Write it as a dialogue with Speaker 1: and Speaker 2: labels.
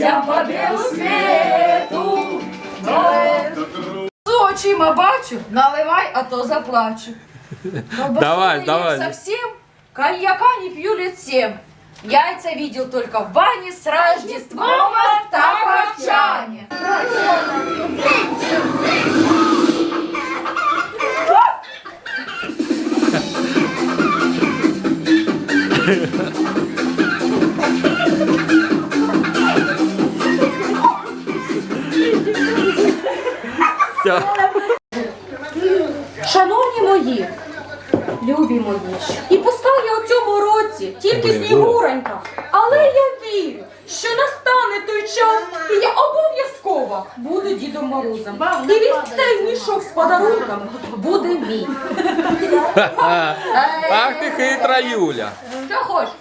Speaker 1: друзьям по белу свету. З очима бачу, наливай, а то заплачу. Колбасу
Speaker 2: Давай, давай.
Speaker 1: совсем, коньяка не пью лет семь. Яйца видел только в бане с Рождеством Остаповчане.
Speaker 2: Все.
Speaker 3: Шановні мої, любі мої, і пускай я у цьому році тільки снігуронька, але я вірю, що настане той час, і я обов'язково буду Дідом Морозом. І весь цей мішок з подарунками буде мій.
Speaker 2: Ах ти хитра Юля.
Speaker 1: Що хочеш?